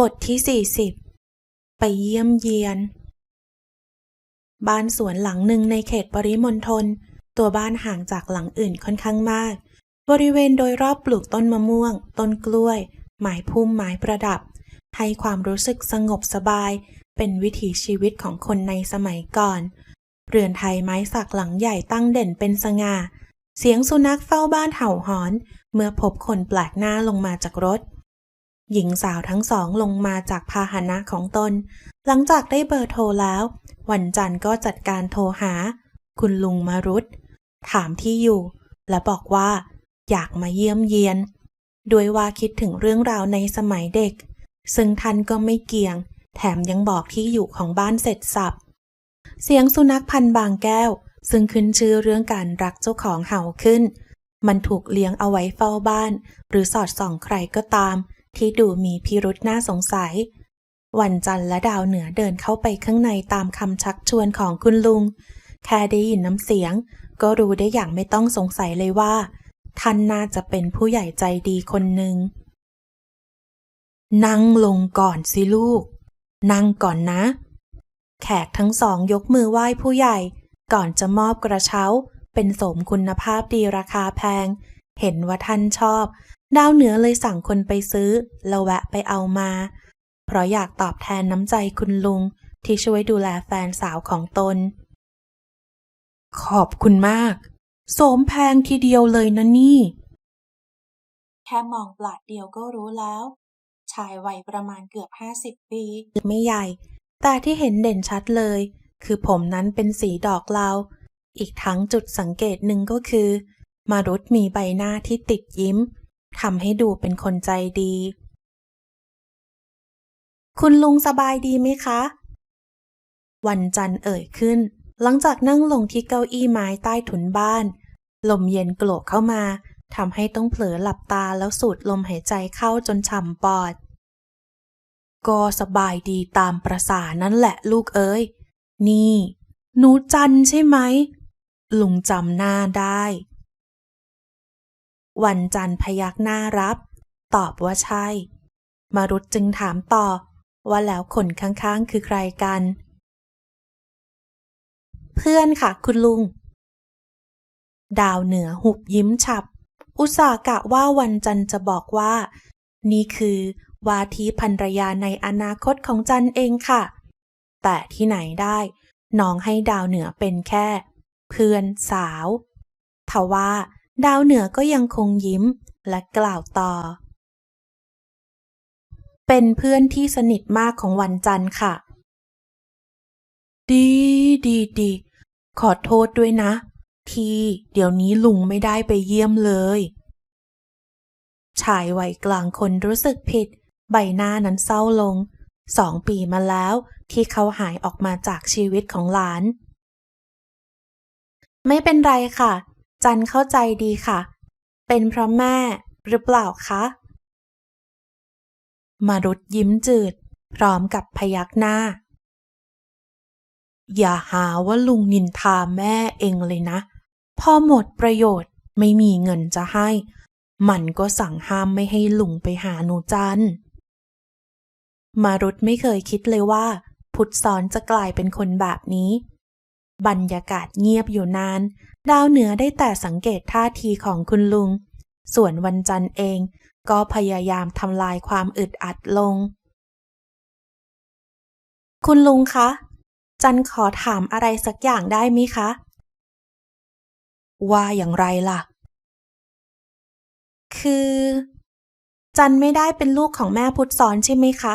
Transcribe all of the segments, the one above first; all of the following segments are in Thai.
บทที่ 40 ไปเยี่ยมเยียน บ้านสวนหลังหนึ่งในเขตปริมณฑลตัวบ้านห่างจากหลังอื่นค่อนข้างมาก บริเวณโดยรอบปลูกต้นมะม่วง ต้นกล้วย ไม้พุ่มไม้ประดับ ให้ความรู้สึกสงบสบาย เป็นวิถีชีวิตของคนในสมัยก่อน เรือนไทยไม้สักหลังใหญ่ตั้งเด่นเป็นสง่า เสียงสุนัขเฝ้าบ้านเห่าหอน เมื่อพบคนแปลกหน้าลงมาจากรถ หญิงสาวทั้งสองลงมาจากพาหนะของตน หลังจากได้เบอร์โทรแล้ว วันจันทร์ก็จัดการโทรหา คุณลุงมารุตถามที่อยู่ และบอกว่า อยากมาเยี่ยมเยียน ด้วยว่าคิดถึงเรื่องราวในสมัยเด็ก ซึ่งท่านก็ไม่เกี่ยง แถมยังบอกที่อยู่ของบ้านเสร็จสับ เสียงสุนัขพันธ์บางแก้ว ซึ่งขึ้นชื่อเรื่องการรักเจ้าของเห่าขึ้น มันถูกเลี้ยงเอาไว้เฝ้าบ้าน หรือสอดส่องใครก็ตาม ที่ดูมีพิรุษน่าสงสัย วันจันทร์และดาวเหนือเดินเข้าไปข้างในตามคำชักชวนของคุณลุง แค่ได้ยินน้ำเสียง ก็รู้ได้อย่างไม่ต้องสงสัยเลยว่า ท่านน่าจะเป็นผู้ใหญ่ใจดีคนหนึ่งนั่งลงก่อนสิลูก นั่งก่อนนะ แขกทั้งสองยกมือไหว้ผู้ใหญ่ ก่อนจะมอบกระเช้า เป็นสมคุณภาพดีราคาแพง เห็นว่าท่านชอบ ดาวเหนือเลยสั่งคนไปซื้อแล้วแวะไปเอามา เพราะอยากตอบแทนน้ำใจคุณลุงที่ช่วยดูแลแฟนสาวของตน ขอบคุณมาก โสมแพงทีเดียวเลยนะนี่ แค่มองปลาดเดียวก็รู้แล้ว ชายวัยประมาณเกือบห้าสิบปี ไม่ใหญ่ แต่ที่เห็นเด่นชัดเลย คือผมนั้นเป็นสีดอกเหลาอีกทั้งจุดสังเกตหนึ่งก็คือ มารุตมีใบหน้าที่ติดยิ้ม ทำให้ดูเป็นคนใจดี คุณลุงสบายดีไหมคะ วันจันทร์เอ่ยขึ้น หลังจากนั่งลงที่เก้าอี้ไม้ใต้ถุนบ้าน ลมเย็นโกรกเข้ามาทำให้ต้องเผลอหลับตาแล้วสูดลมหายใจเข้าจนฉ่ำปอด ก็สบายดีตามประสานั่นแหละลูกเอ้ย นี่ หนูจันใช่ไหม ลุงจำหน้าได้ วันจันทร์พยักหน้ารับ ตอบว่าใช่ มารุตจึงถามต่อ ว่าแล้วคนข้างๆ คือใครกัน เพื่อนค่ะคุณลุง ดาวเหนือหุบยิ้มฉับ อุตส่าห์กะว่าวันจันทร์จะบอกว่า นี่คือวาทีภรรยาในอนาคตของจันเองค่ะ แต่ที่ไหนได้น้องให้ดาวเหนือเป็นแค่ เพื่อนสาวทว่า ดาวเหนือก็ยังคงยิ้มและกล่าวต่อ เป็นเพื่อนที่สนิทมากของวันจันทร์ค่ะ ดีดีดีขอโทษด้วยนะ ที่ เดี๋ยวนี้ลุงไม่ได้ไปเยี่ยมเลย ชายวัยกลางคนรู้สึกผิด ใบหน้านั้นเศร้าลง สองปีมาแล้วที่เขาหายออกมาจากชีวิตของหลาน ไม่เป็นไรค่ะ จันเข้าใจดีค่ะ เป็นเพราะแม่หรือเปล่าคะมารุดยิ้มจืด พร้อมกับพยักหน้า อย่าหาว่าลุงนินทาแม่เองเลยนะ พอหมดประโยชน์ไม่มีเงินจะให้ มันก็สั่งห้ามไม่ให้ลุงไปหาหนูจันมารุตไม่เคยคิดเลยว่า พุทธสอนจะกลายเป็นคนแบบนี้ บรรยากาศเงียบอยู่นาน ดาวเหนือได้แต่สังเกตท่าทีของคุณลุง ส่วนวันจันทร์เองก็พยายามทำลายความอึดอัดลง คุณลุงคะ จันขอถามอะไรสักอย่างได้ไหมคะ ว่าอย่างไรล่ะ คือ จันไม่ได้เป็นลูกของแม่พุทธสอนใช่ไหมคะ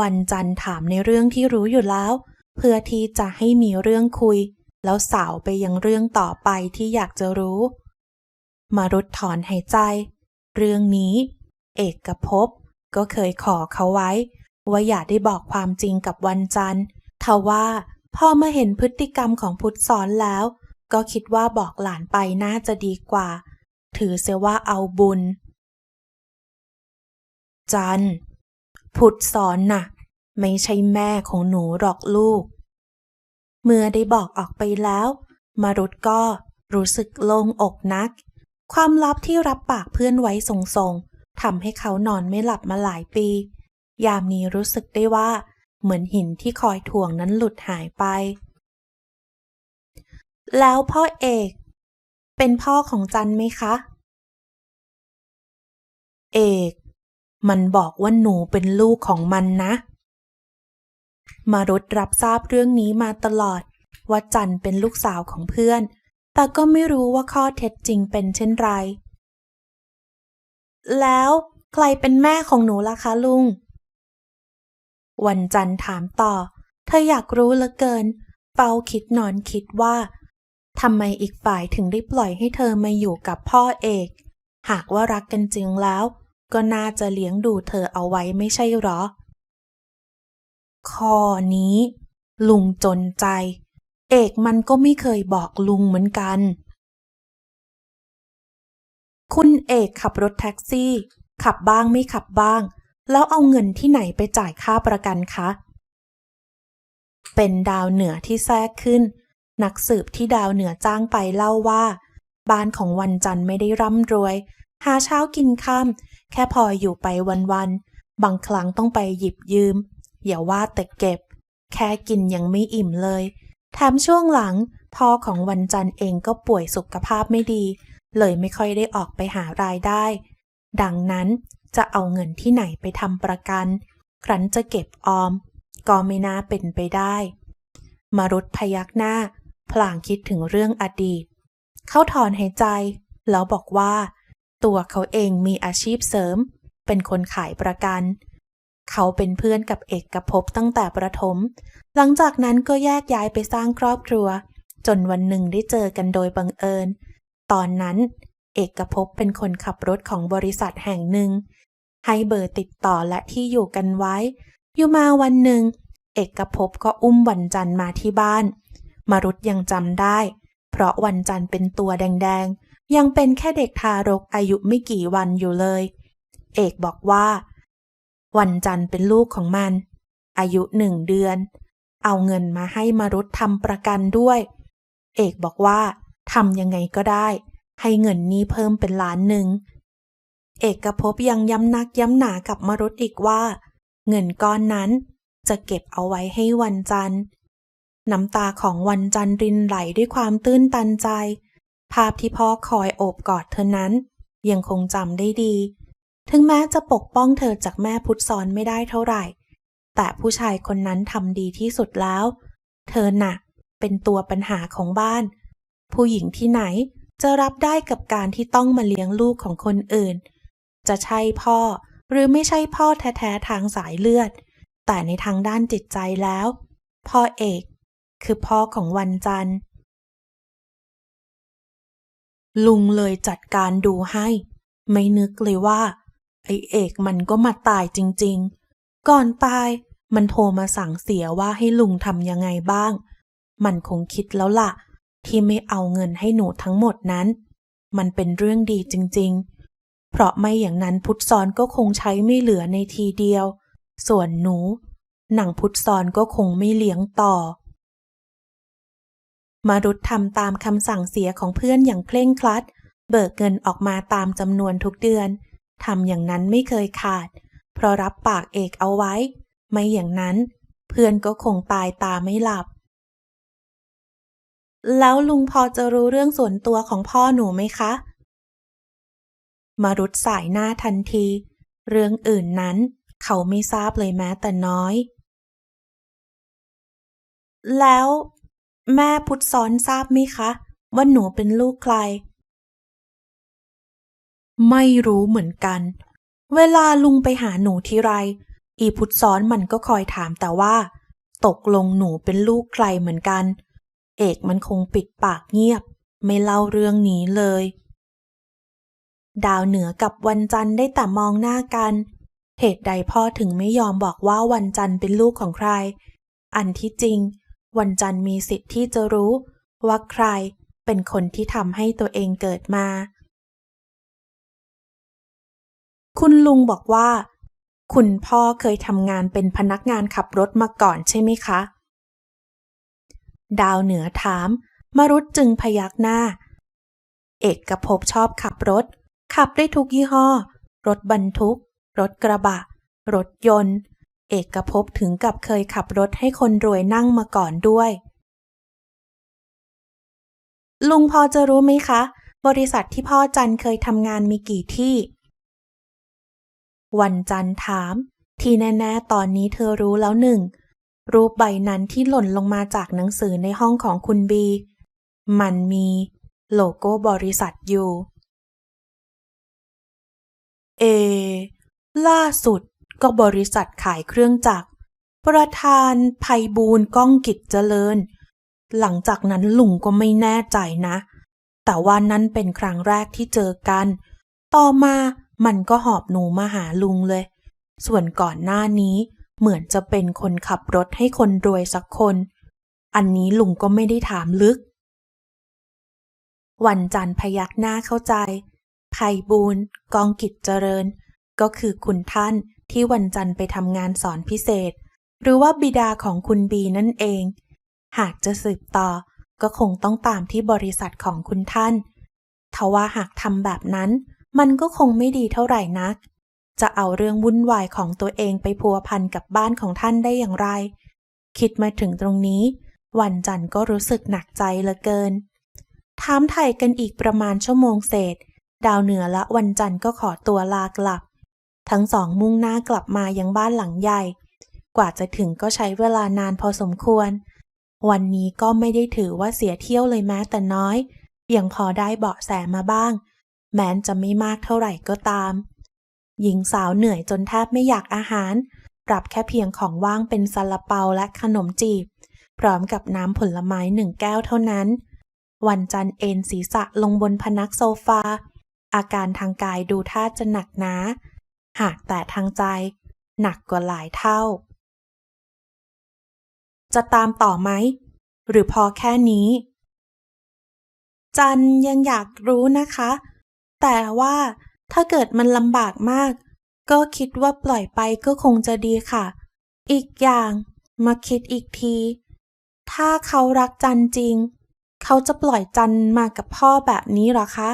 วันจันถามในเรื่องที่รู้อยู่แล้ว เพื่อที่จะให้มีเรื่องคุย แล้วสาวไปยังเรื่องต่อไปที่อยากจะรู้ มารุดถอนหายใจ เรื่องนี้ เอกภพก็เคยขอเขาไว้ ว่าอย่าได้บอกความจริงกับวันจันทร์ทว่าพอมาเห็นพฤติกรรมของพุทธสอนแล้ว ก็คิดว่าบอกหลานไปน่าจะดีกว่า ถือเสียว่าเอาบุญ จันพุทธสอนน่ะ ไม่ใช่แม่ของหนูหรอกลูก เมื่อได้บอกออกไปแล้ว มารุดก็รู้สึกโล่งอกนัก ความลับที่รับปากเพื่อนไว้ส่งทำให้เขานอนไม่หลับมาหลายปี ยามนี้รู้สึกได้ว่า เหมือนหินที่คอยถ่วงนั้นหลุดหายไป แล้วพ่อเอก เป็นพ่อของจันไหมคะ เอก มันบอกว่าหนูเป็นลูกของมันนะ มารุดรับทราบเรื่องนี้มาตลอด ว่าจันเป็นลูกสาวของเพื่อน แต่ก็ไม่รู้ว่าข้อเท็จจริงเป็นเช่นไร แล้วใครเป็นแม่ของหนูล่ะคะลุง วันจันถามต่อ เธออยากรู้เหลือเกินเฝ้าคิดนอนคิดว่าทำไมอีกฝ่ายถึงได้ปล่อยให้เธอมาอยู่กับพ่อเอก หากว่ารักกันจริงแล้ว ก็น่าจะเลี้ยงดูเธอเอาไว้ไม่ใช่หรอ ข้อนี้ ลุงจนใจ เอกมันก็ไม่เคยบอกลุงเหมือนกัน คุณเอกขับรถแท็กซี่ ขับบ้างไม่ขับบ้าง แล้วเอาเงินที่ไหนไปจ่ายค่าประกันคะ เป็นดาวเหนือที่แทรกขึ้น นักสืบที่ดาวเหนือจ้างไปเล่าว่า บ้านของวันจันทร์ไม่ได้ร่ำรวย หาเช้ากินค่ำแค่พออยู่ไปวันๆบางครั้งต้องไปหยิบยืม อย่าว่าแต่เก็บ แค่กินยังไม่อิ่มเลย แถมช่วงหลัง พ่อของวันจันทร์เองก็ป่วยสุขภาพไม่ดี เลยไม่ค่อยได้ออกไปหารายได้ ดังนั้นจะเอาเงินที่ไหนไปทำประกัน ครั้นจะเก็บออม ก็ไม่น่าเป็นไปได้มารุดพยักหน้า พลางคิดถึงเรื่องอดีต เขาถอนหายใจ แล้วบอกว่า ตัวเขาเองมีอาชีพเสริม เป็นคนขายประกันเเขาเป็นเพื่อนกับเอกกภพตั้งแต่ประถม หลังจากนั้นก็แยกย้ายไปสร้างครอบครัว จนวันหนึ่งได้เจอกันโดยบังเอิญ ตอนนั้น เอกภพเป็นคนขับรถของบริษัทแห่งหนึ่ง ให้เบอร์ติดต่อและที่อยู่กันไว้ อยู่มาวันหนึ่ง เอกภพก็อุ้มวันจันทร์มาที่บ้าน มารุดยังจำได้ เพราะวันจันทร์เป็นตัวแดงๆ ยังเป็นแค่เด็กทารกอายุไม่กี่วันอยู่เลย เอกบอกว่า วันจันทร์เป็นลูกของมัน อายุหนึ่งเดือน เอาเงินมาให้มารุดทำประกันด้วย เอกบอกว่าทำยังไงก็ได้ ให้เงินนี้เพิ่มเป็นล้านหนึ่ง เอกภพยังย้ำนักย้ำหนากับมรุตอีกว่า เงินก้อนนั้นจะเก็บเอาไว้ให้วันจันทร์น้ำตาของวันจันทร์รินไหลด้วยความตื้นตันใจ ภาพที่พ่อคอยโอบกอดเธอนั้น ยังคงจำได้ดี ถึงแม้จะปกป้องเธอจากแม่พุทธสอนไม่ได้เท่าไหร่ แต่ผู้ชายคนนั้นทำดีที่สุดแล้ว เธอหนักเป็นตัวปัญหาของบ้าน ผู้หญิงที่ไหนจะรับได้กับการที่ต้องมาเลี้ยงลูกของคนอื่น จะใช่พ่อหรือไม่ใช่พ่อแท้ๆทางสายเลือด แต่ในทางด้านจิตใจแล้ว พ่อเอก คือพ่อของวันจันทร์ ลุงเลยจัดการดูให้ ไม่นึกเลยว่า ไอเอกมันก็มาตายจริง ๆ ก่อนตายมันโทรมาสั่งเสียว่าให้ลุงทำยังไงบ้าง มันคงคิดแล้วล่ะ ที่ไม่เอาเงินให้หนูทั้งหมดนั้น มันเป็นเรื่องดีจริง ๆ เพราะไม่อย่างนั้นพุทธซอนก็คงใช้ไม่เหลือในทีเดียว ส่วนหนูหนังพุทธซอนก็คงไม่เลี้ยงต่อ มารุดทำตามคำสั่งเสียของเพื่อนอย่างเคร่งครัด เบิกเงินออกมาตามจำนวนทุกเดือน ทำอย่างนั้นไม่เคยขาด เพราะรับปากเอกเอาไว้ ไม่อย่างนั้น เพื่อนก็คงตายตาไม่หลับ แล้วลุงพอจะรู้เรื่องส่วนตัวของพ่อหนูไหมคะ มารุดสายหน้าทันที เรื่องอื่นนั้น เขาไม่ทราบเลยแม้แต่น้อย แล้ว แม่พุทธซ้อนทราบไหมคะ ว่าหนูเป็นลูกใคร ไม่รู้เหมือนกัน เวลาลุงไปหาหนูทีไร อีพุทธซ้อนมันก็คอยถามแต่ว่า ตกลงหนูเป็นลูกใครเหมือนกัน เอกมันคงปิดปากเงียบ ไม่เล่าเรื่องนี้เลย ดาวเหนือกับวันจันทร์ได้แต่มองหน้ากัน เหตุใดพ่อถึงไม่ยอมบอกว่าวันจันทร์เป็นลูกของใคร อันที่จริง วันจันทร์มีสิทธิ์ที่จะรู้ว่าใครเป็นคนที่ทำให้ตัวเองเกิดมา คุณลุงบอกว่า คุณพ่อเคยทำงานเป็นพนักงานขับรถมาก่อนใช่ไหมคะ ดาวเหนือถาม มรุษจึงพยักหน้า เอกกภพชอบขับรถ ขับได้ทุกยี่ห้อ รถบรรทุก รถกระบะ รถยนต์ เอกภพถึงกับเคยขับรถให้คนรวยนั่งมาก่อนด้วยลุงพอจะรู้ไหมคะ บริษัทที่พ่อจันเคยทำงานมีกี่ที่ วันจันทร์ถาม ที่แน่ๆตอนนี้เธอรู้แล้วหนึ่ง รูปใบนั้นที่หล่นลงมาจากหนังสือในห้องของคุณบี มันมีโลโก้บริษัทอยู่ เอ ล่าสุดก็บริษัทขายเครื่องจักร ประธานไพบูลย์ก้องกิจเจริญ หลังจากนั้นลุงก็ไม่แน่ใจนะ แต่ว่านั้นเป็นครั้งแรกที่เจอกัน ต่อมา มันก็หอบหนูมาหาลุงเลย ส่วนก่อนหน้านี้เหมือนจะเป็นคนขับรถให้คนรวยสักคน อันนี้ลุงก็ไม่ได้ถามลึก วันจันทร์พยักหน้าเข้าใจไพบูลกองกิจเจริญ ก็คือคุณท่านที่วันจันทร์ไปทำงานสอนพิเศษ หรือว่าบิดาของคุณบีนั่นเอง หากจะสืบต่อก็คงต้องตามที่บริษัทของคุณท่านทว่าหากทำแบบนั้น มันก็คงไม่ดีเท่าไหร่นัก จะเอาเรื่องวุ่นวายของตัวเองไปพัวพันกับบ้านของท่านได้อย่างไร คิดมาถึงตรงนี้ วันจันทร์ก็รู้สึกหนักใจเหลือเกิน ถามไถ่กันอีกประมาณชั่วโมงเศษ ดาวเหนือและวันจันทร์ก็ขอตัวลากลับ ทั้งสองมุ่งหน้ากลับมายังบ้านหลังใหญ่ กว่าจะถึงก็ใช้เวลานานพอสมควร วันนี้ก็ไม่ได้ถือว่าเสียเที่ยวเลยแม้แต่น้อย ยังพอได้เบาะแสมาบ้าง แม้นจะไม่มากเท่าไหร่ก็ตาม หญิงสาวเหนื่อยจนแทบไม่อยากอาหาร รับแค่เพียงของว่างเป็นซาลาเปาและขนมจีบ พร้อมกับน้ำผลไม้หนึ่งแก้วเท่านั้น วันจันเอนศีรษะลงบนพนักโซฟา อาการทางกายดูท่าจะหนักหนา หากแต่ทางใจ หนักกว่าหลายเท่า จะตามต่อไหม หรือพอแค่นี้จันยังอยากรู้นะคะ แต่ว่าถ้าเกิดมันลำบากมาก ก็คิดว่าปล่อยไปก็คงจะดีค่ะ อีกอย่างมาคิดอีกที ถ้าเขารักจันจริง เขาจะปล่อยจันมากับพ่อแบบนี้หรอคะ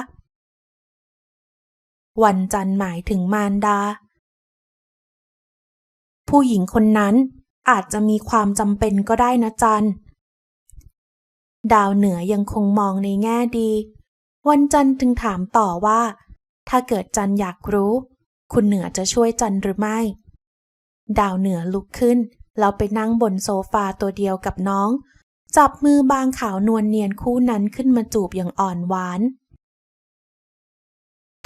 วันจันหมายถึงมารดา ผู้หญิงคนนั้นอาจจะมีความจำเป็นก็ได้นะจันดาวเหนือยังคงมองในแง่ดี วันจันทร์จึงถามต่อว่า ถ้าเกิดจันอยากรู้ คุณเหนือจะช่วยจันหรือไม่ ดาวเหนือลุกขึ้น แล้วไปนั่งบนโซฟาตัวเดียวกับน้อง จับมือบางขาวนวลเนียนคู่นั้นขึ้นมาจูบอย่างอ่อนหวาน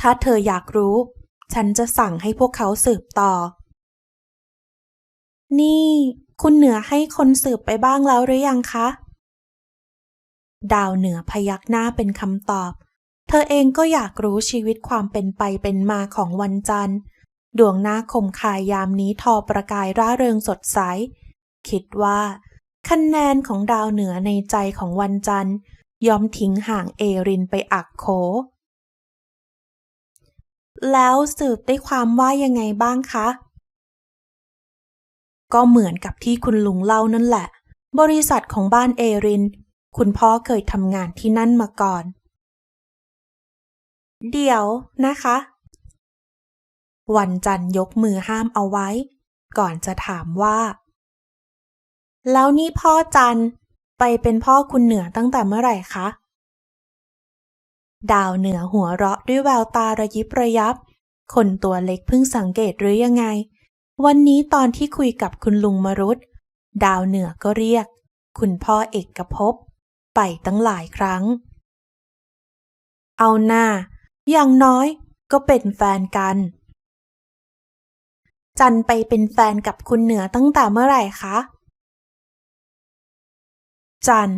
ถ้าเธออยากรู้ ฉันจะสั่งให้พวกเขาสืบต่อ นี่ คุณเหนือให้คนสืบไปบ้างแล้วหรือยังคะ ดาวเหนือพยักหน้าเป็นคำตอบ เธอเองก็อยากรู้ชีวิตความเป็นไปเป็นมาของวันจันทร์ ดวงหน้าคมคายยามนี้ทอประกายร่าเริงสดใส คิดว่า คะแนนของดาวเหนือในใจของวันจันทร์ ยอมทิ้งห่างเอรินไปอักโขแล้วสืบได้ความว่ายังไงบ้างคะ ก็เหมือนกับที่คุณลุงเล่านั่นแหละบริษัทของบ้านเอริน คุณพ่อเคยทำงานที่นั่นมาก่อน เดี๋ยวนะคะ วันจันยกมือห้ามเอาไว้ ก่อนจะถามว่า แล้วนี่พ่อจันไปเป็นพ่อคุณเหนือตั้งแต่เมื่อไหร่คะ ดาวเหนือหัวเราะด้วยแววตาระยิบระยับ คนตัวเล็กเพิ่งสังเกตหรือยังไง วันนี้ตอนที่คุยกับคุณลุงมรุตดาวเหนือก็เรียก คุณพ่อเอกภพ ไปตั้งหลายครั้ง เอาหน้า อย่างน้อยก็เป็นแฟนกัน จันไปเป็นแฟนกับคุณเหนือตั้งแต่เมื่อไหร่คะ จัน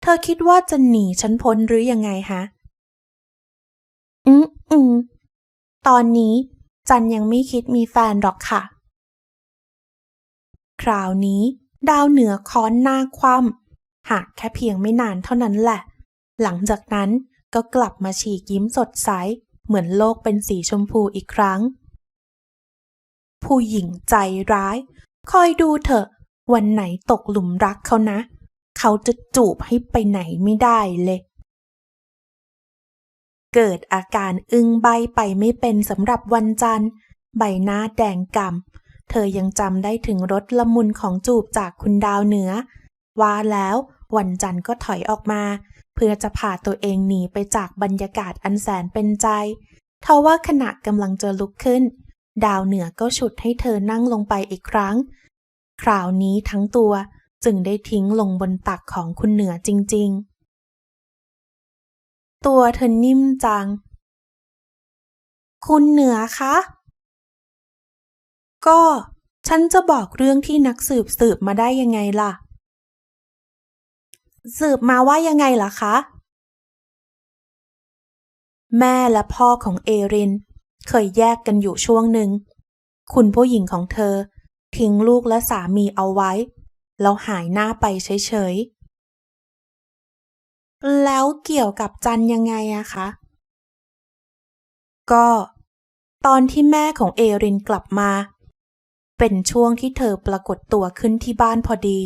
เธอคิดว่าจะหนีฉันพ้นหรือยังไงฮะ อืมอืมตอนนี้จันยังไม่คิดมีแฟนหรอกค่ะ คราวนี้ ดาวเหนือค้อนหน้าคว่ำ หากแค่เพียงไม่นานเท่านั้นแหละ หลังจากนั้นก็กลับมาฉีกยิ้มสดใส เหมือนโลกเป็นสีชมพูอีกครั้ง ผู้หญิงใจร้าย คอยดูเถอะ วันไหนตกหลุมรักเขานะ เขาจะจูบให้ไปไหนไม่ได้เลยเกิดอาการอึ้งใบไปไม่เป็นสำหรับวันจันทร์ ใบหน้าแดงก่ำเธอยังจำได้ถึงรสละมุนของจูบจากคุณดาวเหนือ ว่าแล้ว วันจันทร์ก็ถอยออกมา เพื่อจะพาตัวเองหนีไปจากบรรยากาศอันแสนเป็นใจทว่าขณะกำลังจะลุกขึ้น ดาวเหนือก็ฉุดให้เธอนั่งลงไปอีกครั้ง คราวนี้ทั้งตัวจึงได้ทิ้งลงบนตักของคุณเหนือจริง ๆ ตัวเธอนิ่มจัง คุณเหนือคะ ก็ฉันจะบอกเรื่องที่นักสืบสืบมาได้ยังไงล่ะ สืบมาว่ายังไงล่ะคะ แม่และพ่อของเอริน เคยแยกกันอยู่ช่วงหนึ่ง คุณผู้หญิงของเธอ ทิ้งลูกและสามีเอาไว้ แล้วหายหน้าไปเฉยๆ แล้วเกี่ยวกับจันยังไงอะคะ ก็ ตอนที่แม่ของเอรินกลับมา เป็นช่วงที่เธอปรากฏตัวขึ้นที่บ้านพอดี